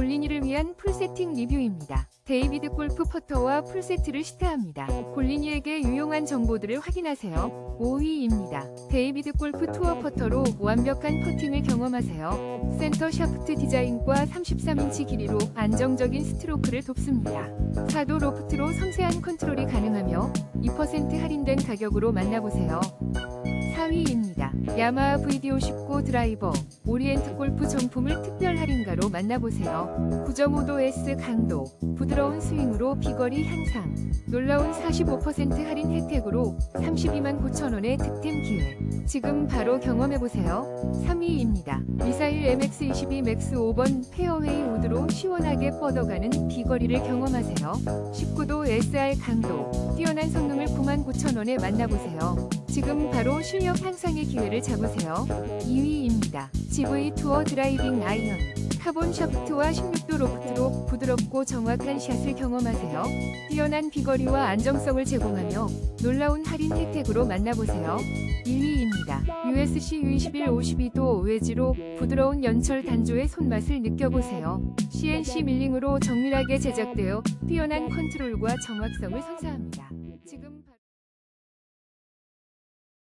골린이를 위한 풀세팅 리뷰입니다. 데이비드 골프 퍼터와 풀세트를 시타합니다. 골린이에게 유용한 정보들을 확인하세요. 5위입니다. 데이비드 골프 투어 퍼터로 완벽한 퍼팅을 경험하세요. 센터 샤프트 디자인과 33인치 길이로 안정적인 스트로크를 돕습니다. 사도 로프트로 섬세한 컨트롤이 가능하며 2% 할인된 가격으로 만나보세요. 4위입니다. 야마하 VD59 드라이버 오리엔트 골프 정품을 특별 할인가로 만나보세요. 9.5도 S 강도, 부드러운 스윙으로 비거리 향상, 놀라운 45% 할인 혜택으로 32만 9천원의 득템 기회. 지금 바로 경험해보세요. 3위입니다. 미사일 MX22 맥스 5번 페어웨이 우드로 시원하게 뻗어가는 비거리를 경험하세요. 19도 SR 강도, 뛰어난 성 능을 9만 9천원에 만나보세요. 지금 바로 실력 향상의 기회를 잡으세요. 2위입니다. GV 투어 드라이빙 아이언. 카본 샤프트와 16도 로프트로 부드럽고 정확한 샷을 경험하세요. 뛰어난 비거리와 안정성을 제공하며 놀라운 할인 혜택으로 만나보세요. 1위입니다. USC U21 52도 웨지로 부드러운 연철 단조의 손맛을 느껴보세요. CNC 밀링으로 정밀하게 제작되어 뛰어난 컨트롤과 정확성을 선사합니다.